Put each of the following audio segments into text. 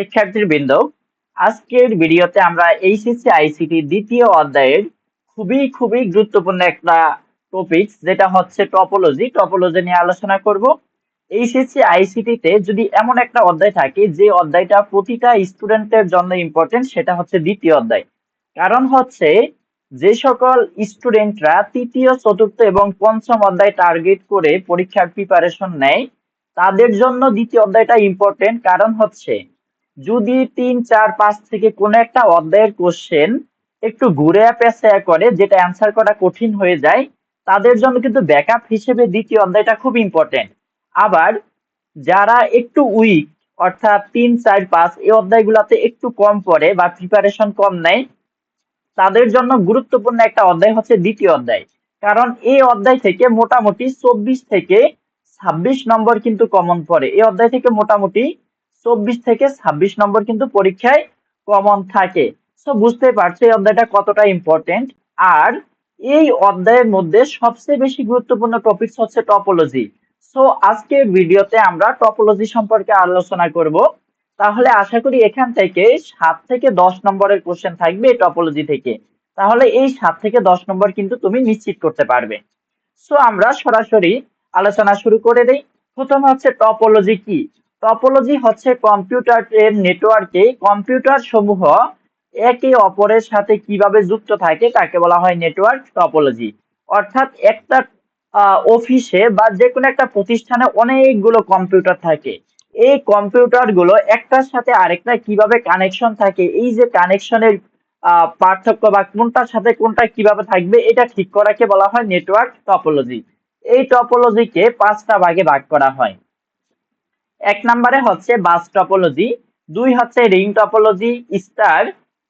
শিক্ষার্থীবৃন্দ আজকের ভিডিওতে আমরা এইচএসসি, আইসিটি দ্বিতীয় অধ্যায়ের খুবই খুবই গুরুত্বপূর্ণ একটা টপিক যেটা হচ্ছে টপোলজি টপোলজি নিয়ে আলোচনা করব। এইচএসসি, আইসিটিতে যদি এমন একটা অধ্যায় থাকে, যে অধ্যায়টা প্রতিটা স্টুডেন্টের জন্য ইম্পর্টেন্ট সেটা হচ্ছে দ্বিতীয় অধ্যায়। কারণ হচ্ছে, যে সকল স্টুডেন্টরা তৃতীয়, চতুর্থ এবং পঞ্চম অধ্যায় টার্গেট করে পরীক্ষার প্রিপারেশন নেয়, তাদের জন্য দ্বিতীয় অধ্যায়টা ইম্পর্টেন্ট কারণ হচ্ছে যদি তিন, চার, পাঁচ থেকে কোনো একটা অধ্যায়ের কোশ্চেন একটু ঘুরে পেঁচায়া করে, যেটা অ্যান্সার করা কঠিন হয়ে যায়, তাদের জন্য কিন্তু ব্যাকআপ হিসেবে দ্বিতীয় অধ্যায়টা খুব ইম্পর্টেন্ট আবার যারা একটু উইক অর্থাৎ তিন, চার, পাঁচ, এই অধ্যায়গুলোতে একটু কম পড়ে বা প্রিপারেশন কম নেয়, তাদের জন্য গুরুত্বপূর্ণ একটা অধ্যায় হচ্ছে দ্বিতীয় অধ্যায়। কারণ এই অধ্যায় থেকে মোটামুটি চব্বিশ থেকে ছাব্বিশ নম্বর কিন্তু কমন পড়ে। এই অধ্যায় থেকে মোটামুটি চব্বিশ থেকে ছাব্বিশ নম্বর কিন্তু পরীক্ষায় কমন থাকে। সো বুঝতে পারছ, এই অধ্যায়টা কতটা ইম্পর্টেন্ট আর এই অধ্যায়ের মধ্যে সবচেয়ে বেশি গুরুত্বপূর্ণ টপিক হচ্ছে টপোলজি সো আজকের ভিডিওতে আমরা টপোলজি সম্পর্কে আলোচনা করব। তাহলে আশা করি এখান থেকে সাত থেকে দশ নম্বরের কোশ্চেন থাকবে এই টপোলজি থেকে। তাহলে এই সাত থেকে দশ নম্বর কিন্তু তুমি নিশ্চিত করতে পারবে। সো আমরা সরাসরি আলোচনা শুরু করে দেই। প্রথম হচ্ছে টপোলজি কি? টপোলজি হচ্ছে কম্পিউটারের নেটওয়ার্কে কম্পিউটার সমূহ একে অপরের সাথে কীভাবে যুক্ত থাকে তাকে বলা হয় নেটওয়ার্ক টপোলজি অর্থাৎ একটা অফিসে বা যে কোনো একটা প্রতিষ্ঠানে অনেকগুলো কম্পিউটার থাকে। এই কম্পিউটারগুলো একটার সাথে আরেকটা কীভাবে কানেকশন থাকে, এই যে কানেকশনের পার্থক্য বা কোনটার সাথে কোনটা কীভাবে থাকবে, এটা ঠিক করাকে বলা হয় নেটওয়ার্ক টপোলজি এই টপোলজিকে পাঁচটা ভাগে ভাগ করা হয়। এক নম্বরে হচ্ছে বাস টপোলজি, দুই হচ্ছে ring topology, star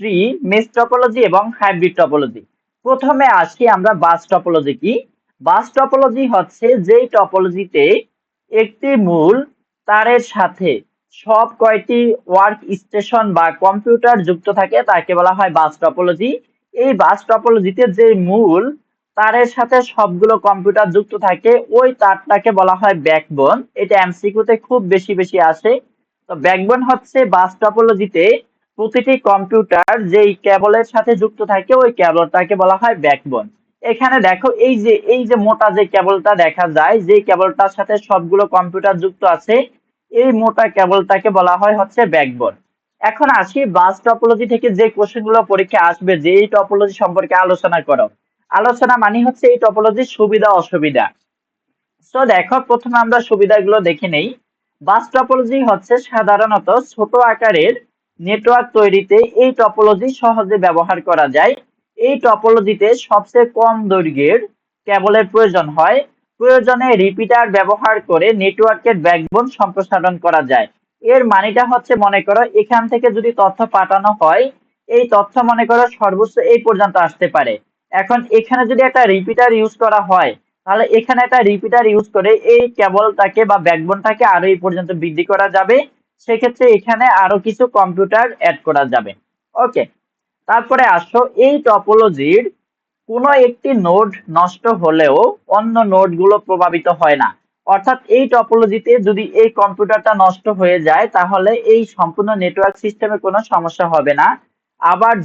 tree mesh topology এবং হাইব্রিড টপোলজি। প্রথমে আসি আমরা বাস টপোলজি কি? বাস টপোলজি হচ্ছে যেই টপোলজিতে একটি মূল তারের সাথে সব কয়টি ওয়ার্ক স্টেশন বা কম্পিউটার যুক্ত থাকে, তাকে বলা হয় বাস টপোলজি। এই বাস টপোলজিতে যে মূল তারের সাথে সবগুলো কম্পিউটার যুক্ত থাকে। ওই তারটাকে বলা হয় ব্যাকবোন এটা এমসিকিউতে খুব বেশি বেশি আসে। তো ব্যাকবোন হচ্ছে বাস টপোলজিতে প্রতিটি কম্পিউটার যেই কেবলের সাথে যুক্ত থাকে, ওই কেবলটাকে বলা হয় ব্যাকবোন এখানে দেখো, এই যে এই যে মোটা যে কেবলটা দেখা যায় যে কেবলটার সাথে সবগুলো কম্পিউটার যুক্ত আছে, এই মোটা কেবলটাকে বলা হয় হচ্ছে ব্যাকবোন এখন আসি বাস টপোলজি থেকে যে কোশ্চেনগুলো পরীক্ষা আসবে যে এই টপোলজি সম্পর্কে আলোচনা করো। আলোচনা মানে হচ্ছে এই টপোলজির সুবিধা অসুবিধা। তো দেখো, প্রথমে আমরা সুবিধাগুলো দেখে নেই। বাস টপোলজি হচ্ছে সাধারণত ছোট আকারের নেটওয়ার্ক তৈরিতে এই টপোলজি সহজে ব্যবহার করা যায়। এই টপোলজিতে সবচেয়ে কম দৈর্ঘ্যের কেবলের প্রয়োজন হয়। প্রয়োজনে রিপিটার ব্যবহার করে নেটওয়ার্কের ব্যাকবোন সম্প্রসারণ করা যায়। এর মানেটা হচ্ছে, মনে করো, এখান থেকে যদি তথ্য পাঠানো হয়, এই তথ্য, মনে করো, সর্বোচ্চ এই পর্যন্ত আসতে পারে। এখন এখানে যদি একটা রিপিটার ইউজ করা হয়, তাহলে এখানে একটা রিপিটার ইউজ করে এই কেবলটাকে বা ব্যাকবোনটাকে আরও এই পর্যন্ত বৃদ্ধি করা যাবে। সেক্ষেত্রে এখানে আরও কিছু কম্পিউটার অ্যাড করা যাবে। ওকে তারপরে আসো এই টপোলজির কোনো একটি নোড নষ্ট হলেও অন্য নোডগুলো প্রভাবিত হয় না। অর্থাৎ এই টপোলজিতে যদি এই কম্পিউটারটা নষ্ট হয়ে যায়, তাহলে এই সম্পূর্ণ নেটওয়ার্ক সিস্টেমে কোনো সমস্যা হবে না। আবার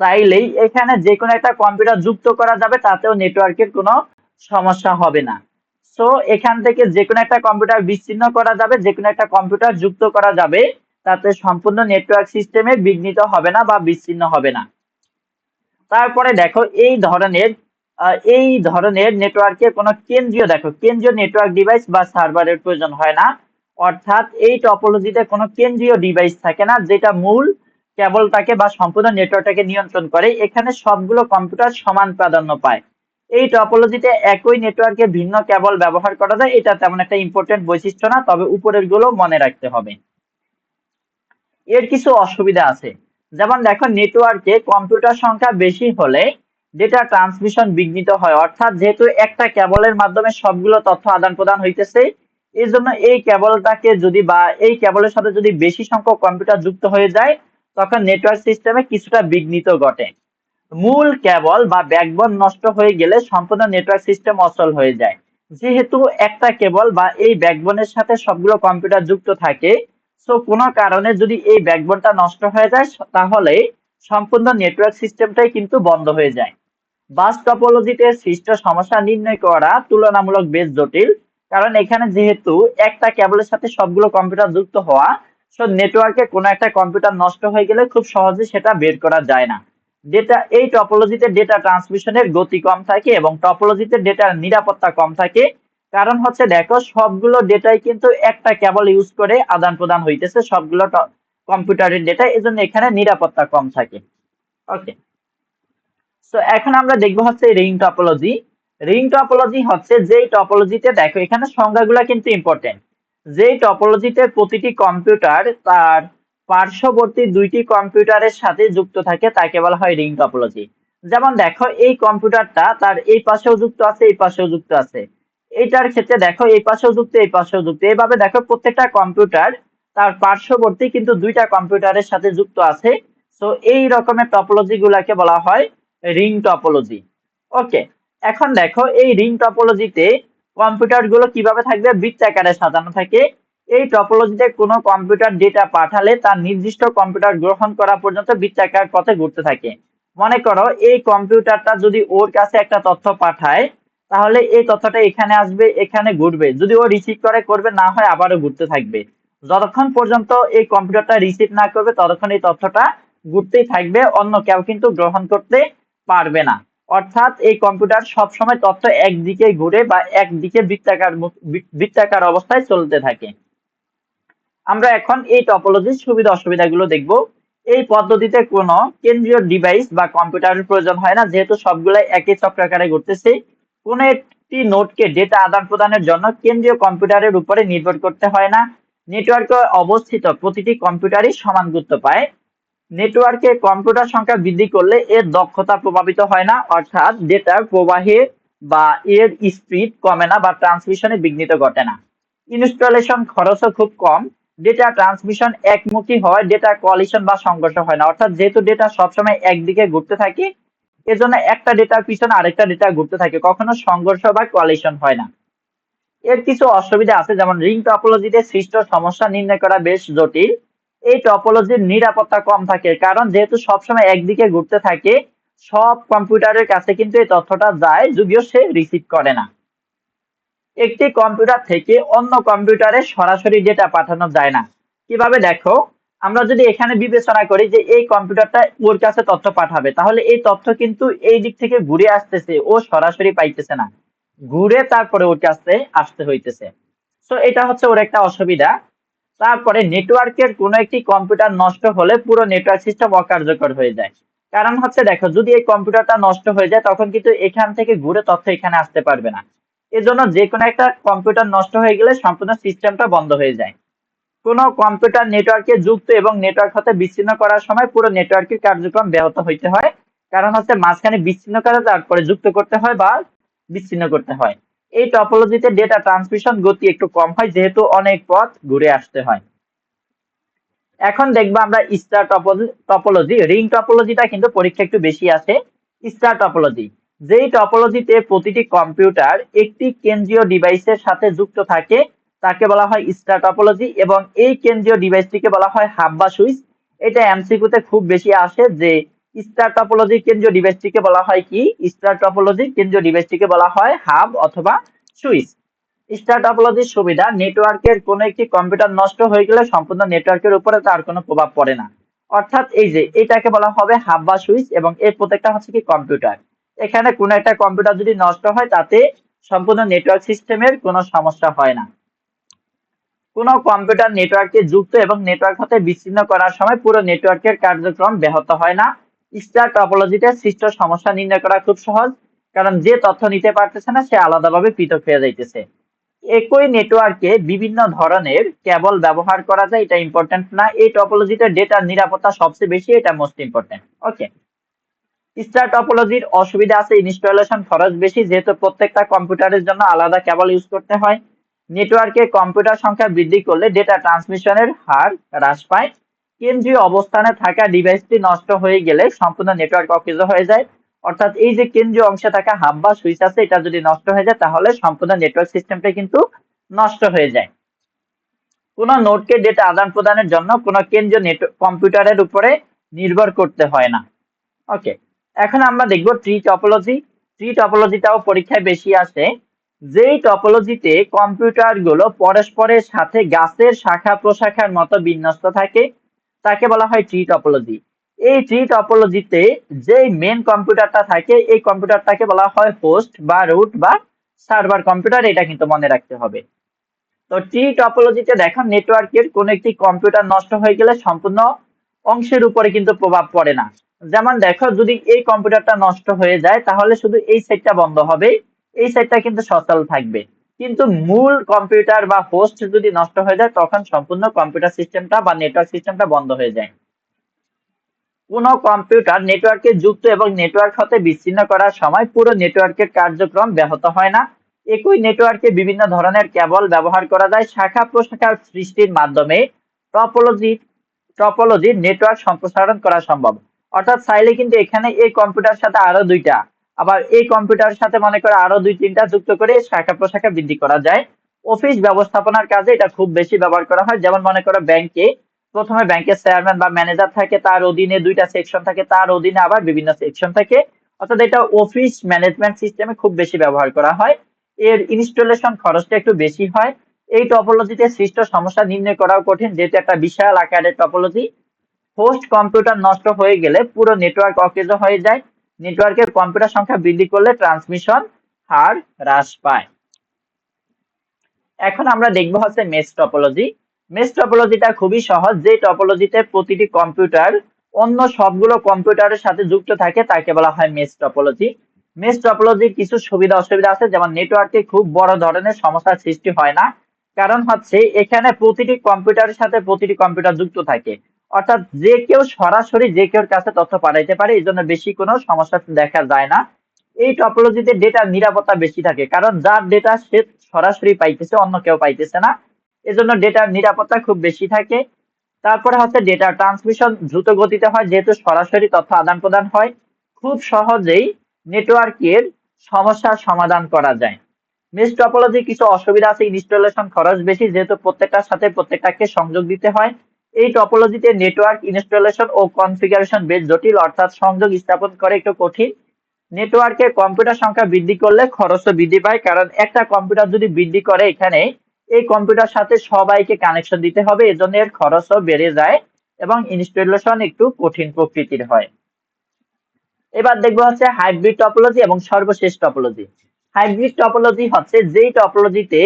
চাইলেই এখানে যে কোনো একটা কম্পিউটার যুক্ত করা যাবে, তাতেও নেটওয়ার্কের কোনো সমস্যা হবে না। সো এখান থেকে যে কোনো একটা কম্পিউটার বিচ্ছিন্ন করা যাবে যে কোনো একটা কম্পিউটার যুক্ত করা যাবে, তাতে সম্পূর্ণ নেটওয়ার্ক সিস্টেমে বিঘ্নিত হবে না বা বিচ্ছিন্ন হবে না। তারপরে দেখো, এই ধরনের এই ধরনের নেটওয়ার্কে কোনো কেন্দ্রীয়, দেখো, কেন্দ্রীয় নেটওয়ার্ক ডিভাইস বা সার্ভারের প্রয়োজন হয় না। অর্থাৎ এই টপোলজিতে কোনো কেন্দ্রীয় ডিভাইস থাকে না, যেটা মূল কেবলটাকে বা সম্পূর্ণ নেটওয়ার্কটাকে নিয়ন্ত্রণ করে, এখানে সবগুলো কম্পিউটার সমান প্রাধান্য পায়। এই টপোলজিতে একই নেটওয়ার্কে ভিন্ন কেবল ব্যবহার করা যায়, এটা তেমন একটা ইম্পর্টেন্ট বৈশিষ্ট্য না, তবে উপরেরগুলো মনে রাখতে হবে। এর কিছু অসুবিধা আছে। যেমন দেখো, নেটওয়ার্কে কম্পিউটার সংখ্যা বেশি হলে ডেটা ট্রান্সমিশন বিঘ্নিত হয়। অর্থাৎ যেহেতু একটা কেবলের মাধ্যমে সবগুলো তথ্য আদান প্রদান হইতেছে এই জন্য এই কেবলটাকে যদি বা এই কেবলের সাথে যদি বেশি সংখ্যক কম্পিউটার যুক্ত হয়ে যায় তখন নেটওয়ার্ক সিস্টেমে কিছুটা বিঘ্নিত ঘটে। মূল কেবল বা ব্যাকবোন নষ্ট হয়ে গেলে সম্পূর্ণ নেটওয়ার্ক সিস্টেম অচল হয়ে যায়। যেহেতু একটা কেবল বা এই ব্যাকবোনের সাথে সবগুলো কম্পিউটার যুক্ত থাকে সো কোনো কারণে যদি এই ব্যাকবোনটা নষ্ট হয়ে যায় তাহলে সম্পূর্ণ নেটওয়ার্ক সিস্টেমটাই কিন্তু বন্ধ হয়ে যায়। বাস টপোলজিতে সৃষ্ট সমস্যা নির্ণয় করা তুলনামূলক বেশ জটিল, কারণ এখানে যেহেতু একটা কেবলের সাথে সবগুলো কম্পিউটার যুক্ত হওয়া সো নেটওয়ার্কে কোনো একটা কম্পিউটার নষ্ট হয়ে গেলে খুব সহজে সেটা বের করা যায় না। ডেটা এই টপোলজিতে ডেটা ট্রান্সমিশনের গতি কম থাকে এবং টপোলজিতে ডেটার নিরাপত্তা কম থাকে। কারণ হচ্ছে দেখো, সবগুলো ডেটাই কিন্তু একটা কেবল ইউজ করে আদান প্রদান হইতেছে সবগুলো কম্পিউটারের ডেটা এজন্য এখানে নিরাপত্তা কম থাকে। ওকে সো এখন আমরা দেখব হচ্ছে রিং টপোলজি রিং টপোলজি হচ্ছে যেই টপোলজিতে দেখো, এখানে সংজ্ঞাগুলো কিন্তু ইম্পর্টেন্ট যেই টপোলজিতে প্রতিটি কম্পিউটার তার পার্শ্ববর্তী দুইটি কম্পিউটারের সাথে যুক্ত থাকে, তাকে বলা হয় রিং টপোলজি যেমন দেখো, এই কম্পিউটারটা তার এই পাশেও যুক্ত আছে, এই পাশেও যুক্ত আছে। এটার ক্ষেত্রে দেখো, এই পাশেও যুক্ত, এই পাশেও যুক্ত। এইভাবে দেখো, প্রত্যেকটা কম্পিউটার তার পার্শ্ববর্তী কিন্তু দুইটা কম্পিউটারের সাথে যুক্ত আছে। তো এই রকমের টপোলজি গুলাকে বলা হয় রিং টপোলজি ওকে এখন দেখো, এই রিং টপোলজিতে কম্পিউটারগুলো কীভাবে থাকবে? বৃত্তাকারে সাজানো থাকে। এই টপোলজিতে কোনো কম্পিউটার ডেটা পাঠালে তার নির্দিষ্ট কম্পিউটার গ্রহণ করা পর্যন্ত বৃত্তাকার পথে ঘুরতে থাকে। মনে করো, এই কম্পিউটারটা যদি ওর কাছে একটা তথ্য পাঠায়, তাহলে এই তথ্যটা এখানে আসবে, এখানে ঘুরবে। যদি ও রিসিভ করে, করবে, না হয় আবারও ঘুরতে থাকবে। যতক্ষণ পর্যন্ত এই কম্পিউটারটা রিসিভ না করবে, ততক্ষণ এই তথ্যটা ঘুরতেই থাকবে, অন্য কেউ কিন্তু গ্রহণ করতে পারবে না। অর্থাৎ এই কম্পিউটার সবসময় তথ্য একদিকে ঘুরে বা একদিকে বৃত্তাকার বৃত্তাকার অবস্থায় চলতে থাকে। আমরা এখন এই টপোলজির সুবিধা অসুবিধাগুলো দেখব। এই পদ্ধতিতে কোনো কেন্দ্রীয় ডিভাইস বা কম্পিউটারের প্রয়োজন হয় না, যেহেতু সবগুলাই একই চক্রাকারে ঘুরতেছে। কোন একটি নোটকে ডেটা আদান প্রদানের জন্য কেন্দ্রীয় কম্পিউটারের উপরে নির্ভর করতে হয় না। নেটওয়ার্কে অবস্থিত প্রতিটি কম্পিউটারই সমান গুরুত্ব পায়। নেটওয়ার্কে কম্পিউটার সংখ্যা বৃদ্ধি করলে এর দক্ষতা প্রভাবিত হয় না, অর্থাৎ ডেটার প্রবাহে বা এর স্পিড কমে না বা ট্রান্সমিশনে বিঘ্নিত ঘটে না। ইনস্টলেশন খরচও খুব কম ডেটা ট্রান্সমিশন একমুখী হয় ডেটা কলিশন বা সংঘর্ষ হয় না। অর্থাৎ যেহেতু ডেটা সবসময় একদিকে ঘুরতে থাকে, এজন্য একটা ডেটার পিছনে আরেকটা ডেটা ঘুরতে থাকে, কখনো সংঘর্ষ বা কোয়ালিশন হয় না। এর কিছু অসুবিধা আছে, যেমন রিং টপোলজিতে সৃষ্ট সমস্যা নির্ণয় করা বেশ জটিল। এই টপোলজির নিরাপত্তা কম থাকে, কারণ যেহেতু সবসময় একদিকে ঘুরতে থাকে, সব কম্পিউটারের কাছে কিন্তু এই তথ্যটা যায়, যদিও সে রিসিভ করে না। একটি কম্পিউটার থেকে অন্য কম্পিউটারে সরাসরি ডেটা পাঠানো যায় না। কীভাবে দেখো, আমরা যদি এখানে বিবেচনা করি যে এই কম্পিউটারটা ওর কাছে তথ্য পাঠাবে, তাহলে এই তথ্য কিন্তু এই দিক থেকে ঘুরে আসতেছে, ও সরাসরি পাইতেছে না। ঘুরে তারপরে ওর কাছে আসতে হইতেছে। তো এটা হচ্ছে ওর একটা অসুবিধা। তারপরে নেটওয়ার্কের কোনো একটি কম্পিউটার নষ্ট হলে পুরো নেটওয়ার্ক সিস্টেম অকার্যকর হয়ে যায়। কারণ হচ্ছে দেখো, যদি এই কম্পিউটারটা নষ্ট হয়ে যায়, তখন কিন্তু এখান থেকে ঘুরে তথ্য এখানে আসতে পারবে না। এজন্য যে কোনো একটা কম্পিউটার নষ্ট হয়ে গেলে সম্পূর্ণ সিস্টেমটা বন্ধ হয়ে যায়। কোনো কম্পিউটার নেটওয়ার্কে যুক্ত এবং নেটওয়ার্ক হতে বিচ্ছিন্ন করার সময় পুরো নেটওয়ার্কের কার্যক্রম ব্যাহত হইতে হয়। কারণ হচ্ছে মাঝখানে বিচ্ছিন্ন করে, তারপরে যুক্ত করতে হয় বা বিচ্ছিন্ন করতে হয়। এই টপোলজিতে ডেটা ট্রান্সমিশন গতি একটু কম হয়, যেহেতু অনেক পথ ঘুরে আসতে হয়। এখন দেখব আমরা স্টার টপোলজি রিং টপোলজিটা কিন্তু পরীক্ষা একটু বেশি আছে। স্টার টপোলজি যেই টপোলজিতে প্রতিটি কম্পিউটার একটি কেন্দ্রীয় ডিভাইসের সাথে যুক্ত থাকে, তাকে বলা হয় স্টার টপোলজি এবং এই কেন্দ্রীয় ডিভাইসটিকে বলা হয় হাব বা সুইচ। এটা এমসিকিউতে খুব বেশি আসে যে স্টার টপোলজি কেন্দ্রীয় ডিভাইসটিকে বলা হয় কি? স্টার টপোলজি কেন্দ্রীয় ডিভাইসটিকে বলা হয় হাব অথবা সুইচ। স্টার টপোলজির সুবিধা নেটওয়ার্কের কোন একটি কম্পিউটার নষ্ট হয়ে গেলে সম্পূর্ণ নেটওয়ার্কের উপরে তার কোনো প্রভাব পড়ে না। অর্থাৎ এই যে, এটাকে বলা হবে হাব বা সুইচ এবং এর প্রত্যেকটা হচ্ছে কি কম্পিউটার এখানে কোন একটা কম্পিউটার যদি নষ্ট হয়, তাতে সম্পূর্ণ নেটওয়ার্ক সিস্টেমের কোনো সমস্যা হয় না। কোন কম্পিউটার নেটওয়ার্কে যুক্ত এবং নেটওয়ার্ক হতে বিচ্ছিন্ন করার সময় পুরো নেটওয়ার্কের কার্যক্রম ব্যাহত হয় না। স্টার টপোলজিতে সৃষ্ট সমস্যা নির্ণয় করা খুব সহজ, কারণ যে তথ্য নিতে পারতেছে না, সে আলাদাভাবে পৃথক হয়ে যাইতেছে। একই নেটওয়ার্কে বিভিন্ন ধরনের কেবল ব্যবহার করা যায়, এটা ইম্পর্টেন্ট না। এই টপোলজিতে ডেটার নিরাপত্তা সবচেয়ে বেশি, এটা মোস্ট ইম্পর্টেন্ট ওকে স্টার টপোলজির অসুবিধা আছে ইনস্টলেশন খরচ বেশি, যেহেতু প্রত্যেকটা কম্পিউটারের জন্য আলাদা কেবল ইউজ করতে হয়। নেটওয়ার্কে কম্পিউটার সংখ্যা বৃদ্ধি করলে ডেটা ট্রান্সমিশনের হার হ্রাস পায়। কেন্দ্রীয় অবস্থানে থাকা ডিভাইসটি নষ্ট হয়ে গেলে সম্পূর্ণ নেটওয়ার্ক অকেজ হয়ে যায়। অর্থাৎ এই যে কেন্দ্রীয় অংশে থাকা হাব বা সুইচ আছে, এটা যদি নষ্ট হয়ে যায়, তাহলে সম্পূর্ণ নেটওয়ার্ক সিস্টেমটা কিন্তু নষ্ট হয়ে যায়। কোনো নোটকে ডেটা আদান প্রদানের জন্য কোনো কেন্দ্রীয় কম্পিউটারের উপরে নির্ভর করতে হয় না। ওকে, এখন আমরা দেখব ট্রি টপোলজি। ট্রি টপোলজিটাও পরীক্ষায় বেশি আসে। যেই টপোলজিতে কম্পিউটারগুলো পরস্পরের সাথে গাছের শাখা প্রশাখার মতো বিন্যস্ত থাকে তাকে বলা হয় ট্রি টপোলজি এই ট্রি টপোলজিতে যেই মেন কম্পিউটারটা থাকে, এই কম্পিউটারটাকে বলা হয় হোস্ট বা রুট বা সার্ভার কম্পিউটার এটা কিন্তু মনে রাখতে হবে। তো ট্রি টপোলজিতে দেখো নেটওয়ার্কের কোন একটি কম্পিউটার নষ্ট হয়ে গেলে সম্পূর্ণ অংশের উপরে কিন্তু প্রভাব পড়ে না। যেমন দেখো, যদি এই কম্পিউটারটা নষ্ট হয়ে যায়, তাহলে শুধু এই সেটটা বন্ধ হবে, এই সেটটা কিন্তু সচল থাকবে। কিন্তু মূল কম্পিউটার বা হোস্ট যদি নষ্ট হয়ে যায়, তখন সম্পূর্ণ কম্পিউটার সিস্টেমটা বা নেটওয়ার্ক সিস্টেমটা বন্ধ হয়ে যায়। কোন কম্পিউটার নেটওয়ার্কে যুক্ত এবং নেটওয়ার্ক হতে বিচ্ছিন্ন করার সময় পুরো নেটওয়ার্কের কার্যক্রম ব্যাহত হয় না। একই নেটওয়ার্কে বিভিন্ন ধরনের কেবল ব্যবহার করা যায়, শাখা প্রশাখার সৃষ্টির মাধ্যমে টপোলজি টপোলজির নেটওয়ার্ক সম্প্রসারণ করা সম্ভব। অর্থাৎ চাইলে কিন্তু এখানে এই কম্পিউটার সাথে আরও দুইটা আবার এই কম্পিউটারের সাথে মনে করে আরও দুই তিনটা যুক্ত করে শাখা প্রশাখা বৃদ্ধি করা যায়। অফিস ব্যবস্থাপনার কাজে এটা খুব বেশি ব্যবহার করা হয়। যেমন মনে করো ব্যাংকে প্রথমে ব্যাংকের চেয়ারম্যান বা ম্যানেজার থাকে, তার অধীনে দুইটা সেকশন থাকে, তার অধীনে আবার বিভিন্ন সেকশন থাকে। অর্থাৎ এটা অফিস ম্যানেজমেন্ট সিস্টেমে খুব বেশি ব্যবহার করা হয়। এর ইনস্টলেশন খরচটা একটু বেশি হয়। এই টপোলজিতে সৃষ্ট সমস্যা নির্ণয় করাও কঠিন, যেহেতু একটা বিশাল আকারের টপোলজি। হোস্ট কম্পিউটার নষ্ট হয়ে গেলে পুরো নেটওয়ার্ক অকেজ হয়ে যায়। নেটওয়ার্কের কম্পিউটার সংখ্যা বৃদ্ধি করলে ট্রান্সমিশন হার হ্রাস পায়। এখন আমরা দেখব হচ্ছে মেস টপোলজি মেস টপোলজিটা খুবই সহজ, যে টপোলজিতে প্রতিটি কম্পিউটার অন্য সবগুলো কম্পিউটারের সাথে যুক্ত থাকে, তাকে বলা হয় মেস টপোলজি মেস টপোলজির কিছু সুবিধা অসুবিধা আছে, যেমন নেটওয়ার্কে খুব বড় ধরনের সমস্যার সৃষ্টি হয় না। কারণ হচ্ছে, এখানে প্রতিটি কম্পিউটারের সাথে প্রতিটি কম্পিউটার যুক্ত থাকে। অর্থাৎ যে কেউ সরাসরি যে কেউর কাছে তথ্য পাঠাইতে পারে, এই জন্য বেশি কোনো সমস্যা দেখা যায় না। এই টপোলজিতে ডেটার নিরাপত্তা বেশি থাকে, কারণ যার ডেটা সে সরাসরি পাইতেছে, অন্য কেউ পাইতেছে না। এজন্য ডেটার নিরাপত্তা খুব বেশি থাকে। তারপরে হচ্ছে ডেটা ট্রান্সমিশন দ্রুত গতিতে হয়, যেহেতু সরাসরি তথ্য আদান প্রদান হয়, খুব সহজেই নেটওয়ার্কের সমস্যার সমাধান করা যায়। মেস টপোলজি কিছু অসুবিধা আছে ইনস্টলেশন খরচ বেশি, যেহেতু প্রত্যেকটার সাথে প্রত্যেকটাকে সংযোগ দিতে হয়। এই টপোলজিতে নেটওয়ার্ক ইনস্টলেশন ও কনফিগারেশন বেশ জটিল, অর্থাৎ সংযোগ স্থাপন করে একটু কঠিন। নেটওয়ার্কে কম্পিউটার সংখ্যা বৃদ্ধি করলে খরচও বৃদ্ধি পায়, কারণ একটা কম্পিউটার যদি বৃদ্ধি করে এখানে, এই কম্পিউটার সাথে সবাইকে কানেকশন দিতে হবে, এজন্য এর খরচও বেড়ে যায় এবং ইনস্টলেশন একটু কঠিন প্রকৃতির হয়। এবার দেখব হচ্ছে হাইব্রিড টপোলজি এবং সর্বশেষ টপোলজি হাইব্রিড টপোলজি হচ্ছে যেই টপোলজিতে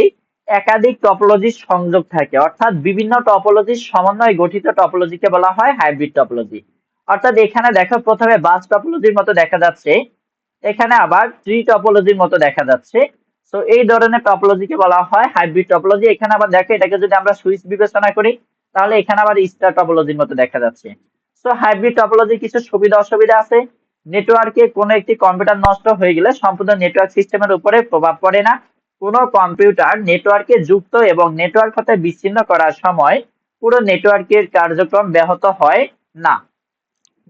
একাধিক টপোলজির সংযোগ থাকে। অর্থাৎ বিভিন্ন টপোলজির সমন্বয়ে গঠিত টপোলজিকে বলা হয় হাইব্রিড টপোলজি অর্থাৎ এখানে দেখো, প্রথমে বাস টপোলজির মতো দেখা যাচ্ছে, এখানে আবার ট্রি টপোলজির মতো দেখা যাচ্ছে। তো এই ধরনের টপোলজিকে বলা হয় হাইব্রিড টপোলজি এখানে আবার দেখো, এটাকে যদি আমরা সুইচ বিবেচনা করি, তাহলে এখানে আবার স্টার টপোলজির মতো দেখা যাচ্ছে। তো হাইব্রিড টপোলজির কিছু সুবিধা অসুবিধা আছে। নেটওয়ার্কে কোনো একটি কম্পিউটার নষ্ট হয়ে গেলে সম্পূর্ণ নেটওয়ার্ক সিস্টেমের উপরে প্রভাব পড়ে না। কোনো কম্পিউটার নেটওয়ার্কে যুক্ত এবং নেটওয়ার্ক হতে বিচ্ছিন্ন করার সময় পুরো নেটওয়ার্কের কার্যক্রম ব্যাহত হয় না।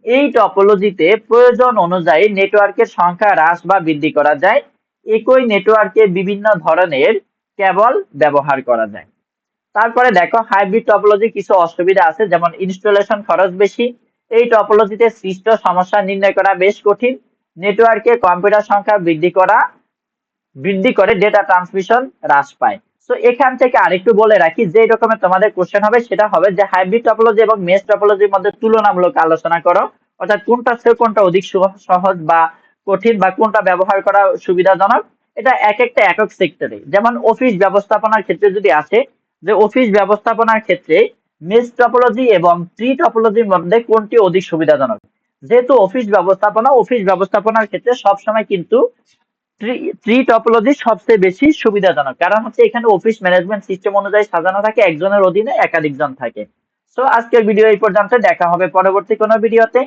এই টপোলজিতে প্রয়োজন অনুযায়ী নেটওয়ার্কের সংখ্যা হ্রাস বা বৃদ্ধি করা যায়। একই নেটওয়ার্কে বিভিন্ন ধরনের কেবল ব্যবহার করা যায়। তারপরে দেখো হাইব্রিড টপোলজি কিছু অসুবিধা আছে, যেমন ইনস্টলেশন খরচ বেশি। এই টপোলজিতে সৃষ্ট সমস্যা নির্ণয় করা বেশ কঠিন। নেটওয়ার্কে কম্পিউটার সংখ্যা বৃদ্ধি করা বৃদ্ধি করে ডেটা ট্রান্সমিশন হ্রাস পায়। তো এখান থেকে আরেকটু বলে রাখি, যে রকমের তোমাদের কোশ্চেন হবে, সেটা হবে যে হাইব্রিড টপোলজি এবং মেস টপোলজির মধ্যে তুলনামূলক আলোচনা করো। অর্থাৎ কোনটা চেয়ে কোনটা অধিক সহজ বা কঠিন বা কোনটা ব্যবহার করা সুবিধাজনক, এটা এক একটা একক সেক্টরে যেমন অফিস ব্যবস্থাপনার ক্ষেত্রে যদি আসে, যে অফিস ব্যবস্থাপনার ক্ষেত্রে মেস টপোলজি এবং ট্রি টপোলজির মধ্যে কোনটি অধিক সুবিধাজনক? যেহেতু অফিস ব্যবস্থাপনা অফিস ব্যবস্থাপনার ক্ষেত্রে সবসময় কিন্তু ট্রি টপোলজি সবচেয়ে বেশি সুবিধাজনক। কারণ হচ্ছে এখানে অফিস ম্যানেজমেন্ট সিস্টেম অনুযায়ী সাজানো থাকে, একজনের অধীনে একাধিক জন থাকে। সো আজকের ভিডিও এই পর্যন্ত দেখা হবে পরবর্তী কোনো ভিডিওতে